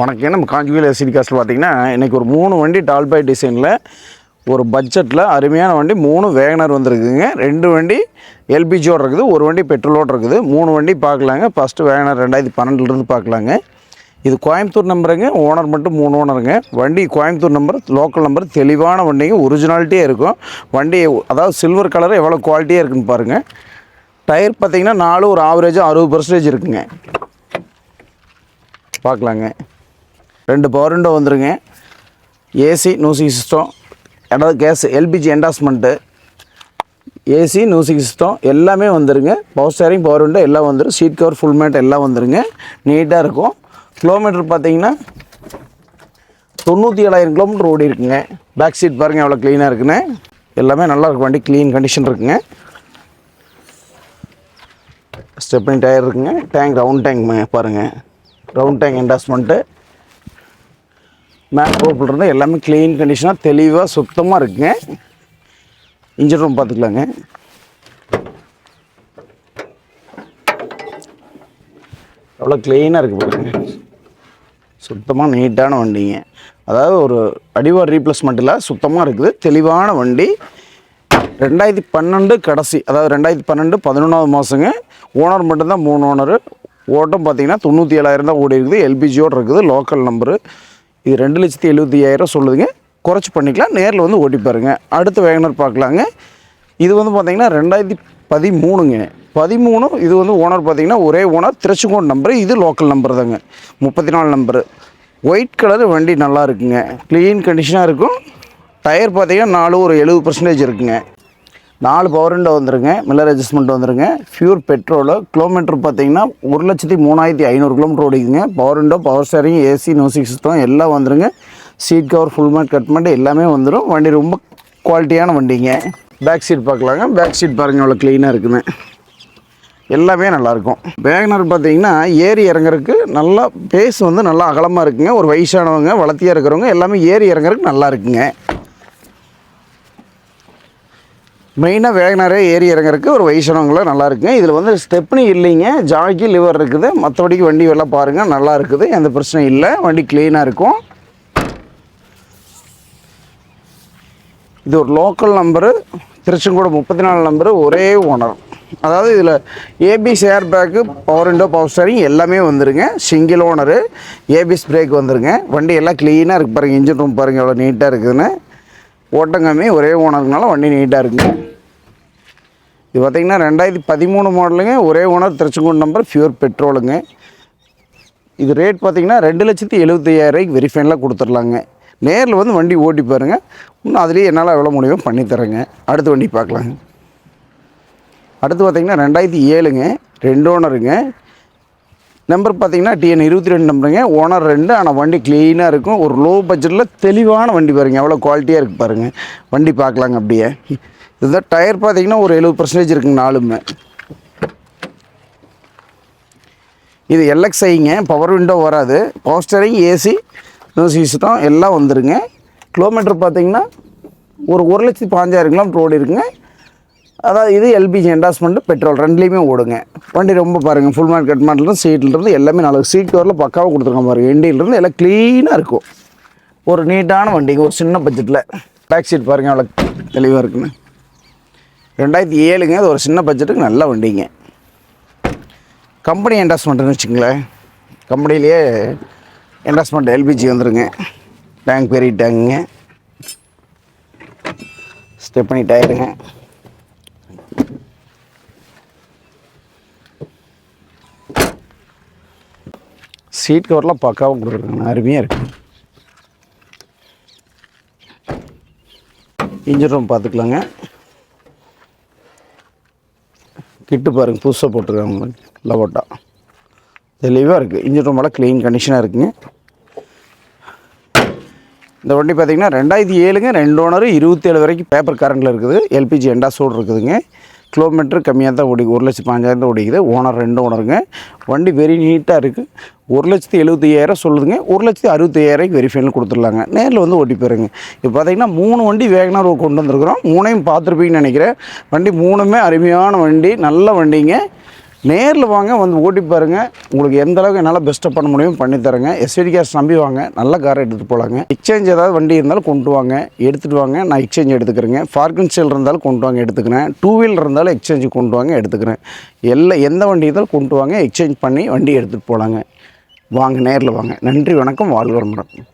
வணக்கம் நம்ம காஞ்சிபுரம் எஸ்டி காஸ்ட்டில் பார்த்தீங்கன்னா இன்றைக்கி ஒரு மூணு வண்டி டால்பாய் டிசைனில் ஒரு பட்ஜெட்டில் அருமையான வண்டி மூணு வேகனர் வந்திருக்குங்க ரெண்டு வண்டி எல்பிஜியோடு இருக்குது ஒரு வண்டி பெட்ரோலோடு இருக்குது. மூணு வண்டி பார்க்கலாங்க ஃபஸ்ட்டு வேகனர் ரெண்டாயிரத்தி பன்னெண்டுலேருந்து பார்க்கலாங்க இது கோயம்புத்தூர் நம்பருங்க ஓனர் மட்டும் மூணு ஓனருங்க வண்டி கோயம்புத்தூர் நம்பர் லோக்கல் நம்பர் தெளிவான வண்டிங்க ஒரிஜினாலிட்டியே இருக்கும். வண்டி அதாவது சில்வர் கலர் எவ்வளோ குவாலிட்டியாக இருக்குன்னு பாருங்கள் டயர் பார்த்தீங்கன்னா நாலு ஒரு ஆவரேஜாக அறுபது பர்சன்டேஜ் இருக்குங்க. பார்க்கலாங்க ரெண்டு பவர் விண்டோ வந்துருங்க. ஏசி மியூசிக் சிஸ்டம் அதாவது gas LPG என்டாஸ்மெண்ட்டு AC music system எல்லாமே வந்துருங்க. பவர் ஸ்டேரிங் பவர் விண்டோ எல்லாம் வந்துடும் சீட் கவர் ஃபுல் மேட் எல்லாம் வந்துருங்க. நீட்டாக இருக்கும். கிலோமீட்டர் பார்த்தீங்கன்னா தொண்ணூற்றி ஏழாயிரம் கிலோமீட்டர் ஓடி இருக்குங்க. பேக் சீட் பாருங்கள் எவ்வளோ க்ளீனாக இருக்குன்னு. எல்லாமே நல்லா இருக்கும் வண்டி க்ளீன் கண்டிஷன் இருக்குங்க. ஸ்டெப்னி டயர் இருக்குங்க. டேங்க் ரவுண்ட் டேங்க் பாருங்கள் ரவுண்ட் டேங்க் என்டாஸ்மெண்ட்டு மேக் இருந்தால் எல்லாமே க்ளீன் கண்டிஷனாக தெளிவாக சுத்தமாக இருக்குங்க இன்ஜின் ரூம் பார்த்துக்கலாங்க எவ்வளோ க்ளீனாக இருக்குது பாருங்க. சுத்தமாக நீட்டான வண்டிங்க. அதாவது ஒரு அடிவார் ரீப்ளேஸ்மெண்ட்டில் சுத்தமாக இருக்குது. தெளிவான வண்டி. ரெண்டாயிரத்தி பன்னெண்டு கடைசி அதாவது ரெண்டாயிரத்தி பன்னெண்டு பதினொன்றாவது மாதங்க ஓனர் மட்டும்தான் மூணு ஓனர் ஓட்டம் பார்த்தீங்கன்னா தொண்ணூற்றி ஏழாயிரம் தான் ஓடி இருக்குது எல்பிஜியோடு இருக்குது. லோக்கல் நம்பரு இது ரெண்டு லட்சத்தி எழுபத்தி ஐயாயிரம் சொல்லுதுங்க. குறைச்சி பண்ணிக்கலாம் நேரில் வந்து ஓட்டி பாருங்கள் அடுத்து வேகனர் பார்க்கலாங்க. இது வந்து பார்த்தீங்கன்னா ரெண்டாயிரத்தி பதிமூணுங்க. பதிமூணு இது வந்து ஓனர் பார்த்தீங்கன்னா ஒரே ஓனர் திருச்செங்கோடு நம்பரு இது லோக்கல் நம்பர் தாங்க. முப்பத்தி நாலு நம்பரு ஒயிட் கலர் வண்டி நல்லா இருக்குங்க. க்ளீன் கண்டிஷனாக இருக்கும். டயர் பார்த்தீங்கன்னா நாலு ஒரு எழுபது பர்சன்டேஜ் இருக்குங்க. நாலு பவர் விண்டோ வந்துருங்க. மில்லர் அட்ஜஸ்ட்மெண்ட் வந்துருங்க. ஃபியூர் பெட்ரோலு கிலோமீட்டர் பார்த்தீங்கன்னா ஒரு லட்சத்தி மூணாயிரத்தி ஐநூறு kilometre ஓடிக்குங்க power window power steering AC music system எல்லாம் வந்துருங்க. Seat cover full mat cut எல்லாமே வந்துடும் வண்டி ரொம்ப குவாலிட்டியான வண்டிங்க. பேக் சீட் பார்க்கலாங்க. பேக் சீட் பாருங்கள் அவ்வளோ க்ளீனாக இருக்குன்னு எல்லாமே நல்லாயிருக்கும். வேகனர் பார்த்தீங்கன்னா ஏறி இறங்குறதுக்கு நல்லா பேஸ் வந்து நல்லா அகலமாக இருக்குங்க. ஒரு வயசானவங்க வளர்த்தியாக இருக்கிறவங்க எல்லாமே ஏறி இறங்குறதுக்கு நல்லா இருக்குங்க. மெயினாக வேகனரே ஏறி இறங்குறதுக்கு ஒரு வயசானவங்களாம் நல்லா இருக்குங்க இதில் வந்து ஸ்டெப்னி இல்லைங்க. ஜாக்கி லிவர் இருக்குது. மற்றபடிக்கு வண்டி எல்லாம் பாருங்கள் நல்லா இருக்குது. எந்த பிரச்சனையும் இல்லை. வண்டி க்ளீனாக இருக்கும். இது ஒரு லோக்கல் நம்பரு திருச்செங்கோடு முப்பத்தி நாலு நம்பரு ஒரே ஓனர் அதாவது இதில் ABS air bag power window power steering எல்லாமே வந்துருங்க. சிங்கிள் ஓனரு ஏபிஎஸ் பிரேக் வந்துருங்க. வண்டி எல்லாம் க்ளீனாக இருக்குது பாருங்கள் இன்ஜின் ரூம் பாருங்கள் எவ்வளோ நீட்டாக இருக்குதுன்னு. ஓட்டங்கம்மி ஒரே ஓனருக்குனால வண்டி நீட்டாக இருக்குங்க. இது பார்த்திங்கன்னா ரெண்டாயிரத்தி பதிமூணு மாடலுங்க. ஒரே ஓனர் திருச்செங்கோடு நம்பர் ஃபியூர் பெட்ரோலுங்க இது ரேட் பார்த்திங்கன்னா ரெண்டு லட்சத்தி எழுபத்தையாயிரூவாய்க்கு வெரிஃபைனில் கொடுத்துர்லாங்க நேரில் வந்து வண்டி ஓட்டி பாருங்கள் இன்னும் அதுலேயே என்னால் எவ்வளோ முடியுமோ பண்ணித்தரேங்க அடுத்த வண்டி பார்க்கலாங்க. அடுத்து பார்த்திங்கன்னா ரெண்டாயிரத்தி ஏழுங்க. ரெண்டு ஓனருங்க. நம்பர் பார்த்தீங்கன்னா டிஎன் இருபத்தி ரெண்டு நம்பருங்க. ஓனர் ரெண்டு ஆனால் வண்டி க்ளீனாக இருக்கும். ஒரு லோ பட்ஜெட்டில் தெளிவான வண்டி பாருங்கள் எவ்வளோ குவாலிட்டியாக இருக்குது பாருங்கள் வண்டி பார்க்கலாங்க அப்படியே. இதுதான் டயர் பார்த்தீங்கன்னா ஒரு எழுபது பர்சன்டேஜ் இருக்குங்க நாலுமே. இது எல்எக்ஸ்ஐங்க பவர் விண்டோ வராது. போஸ்டரிங் ஏசி மியூசிக் சிஸ்டம் எல்லாம் வந்துருங்க. கிலோமீட்டர் பார்த்தீங்கன்னா ஒரு ஒரு லட்சத்தி பாஞ்சாயிரம் கிலோமீட்டர் ஓடி இருக்குங்க அதாவது இது எல்பிஜி என்டாஸ்மெண்ட் பெட்ரோல் ரெண்டுலேயுமே ஓடுங்க. வண்டி ரொம்ப பாருங்கள் ஃபுல் மார்க் கட் மாடலேருந்து சீட்லேருந்து எல்லாமே நல்லா சீட் கவரில் பக்காவாக கொடுத்துருக்கோம் பாருங்கள் எண்டியிலேருந்து எல்லாம் க்ளீனாக இருக்கும். ஒரு நீட்டான வண்டிங்க ஒரு சின்ன பட்ஜெட்டில் பேக் சீட் பாருங்கள் அவ்வளோ தெளிவாக இருக்குன்னு. ரெண்டாயிரத்தி ஏழுங்க அது ஒரு சின்ன பட்ஜெட்டுக்கு நல்ல வண்டிங்க. கம்பெனி என்டாஸ்மெண்ட்னு வச்சுங்களேன் கம்பெனிலேயே என்டாஸ்மெண்ட் எல்பிஜி வந்துருங்க. டேங்க் பெரிய டேங்குங்க ஸ்டெப்னி டயருங்க சீட் கவர்லாம் பக்காவும் கொடுத்துருக்காங்க அருமையாக இருக்குது இன்ஜின் ரூம் பார்த்துக்கலாங்க கிட்டு பாருங்க புதுசாக போட்டிருக்காங்க லவோட்டா. தெளிவாக இருக்குது இன்ஜின் ரூம் எல்லாம் க்ளீன் கண்டிஷனாக இருக்குங்க. இந்த வண்டி பார்த்தீங்கன்னா ரெண்டாயிரத்தி ஏழுங்க ரெண்டு ஓனர் இருபத்தேழு வரைக்கும் பேப்பர் கரண்டில் இருக்குது. எல்பிஜி எண்டா சூடு இருக்குதுங்க. கிலோமீட்டர் கம்மியாக தான் ஓடிக்கு. ஒரு லட்சத்து பாஞ்சாயிரம் தான் ஓடிக்குது. ஓனர் ரெண்டு ஓனருங்க. வண்டி வெரி நீட்டாக இருக்குது ஒரு லட்சத்தி எழுபத்தையாயிரம் சொல்லுதுங்க. ஒரு லட்சத்தி அறுபத்தையாயிரம் வெரி வெரிஃபைனில் கொடுத்துட்லாங்க. நேரில் வந்து ஓட்டி போயிருங்க இப்போ பார்த்தீங்கன்னா மூணு வண்டி வேகனார் கொண்டு வந்திருக்கிறோம். மூணையும் பார்த்துருப்பீங்கன்னு நினைக்கிறேன். வண்டி மூணுமே அருமையான வண்டி. நல்ல வண்டிங்க. நேரில் வாங்க வந்து ஓட்டி பாருங்கள் உங்களுக்கு எந்த அளவுக்கு என்னால் பெஸ்ட்டாக பண்ண முடியும் பண்ணித்தரேங்க எஸ்விடி கேஸ் நம்பி வாங்க. நல்ல காரை எடுத்துகிட்டு போகலாங்க எக்ஸ்சேஞ்ச் ஏதாவது வண்டி இருந்தாலும் கொண்டு வாங்க. எடுத்துகிட்டு வாங்க. நான் எக்ஸ்சேஞ்ச் எடுத்துக்கிறேங்க. ஃபார்கன் சேல் இருந்தாலும் கொண்டு வாங்க எடுத்துக்கிறேன். டூ வீலர் இருந்தாலும் எக்ஸ்சேஞ்சு கொண்டு வாங்க எடுத்துக்கிறேன். எல்லா எந்த வண்டி இருந்தாலும் கொண்டு வாங்க எக்ஸ்சேஞ்ச் பண்ணி வண்டி எடுத்துகிட்டு போகலாங்க வாங்க நேரில் வாங்க. நன்றி வணக்கம். வாழ்க வளமுடன்.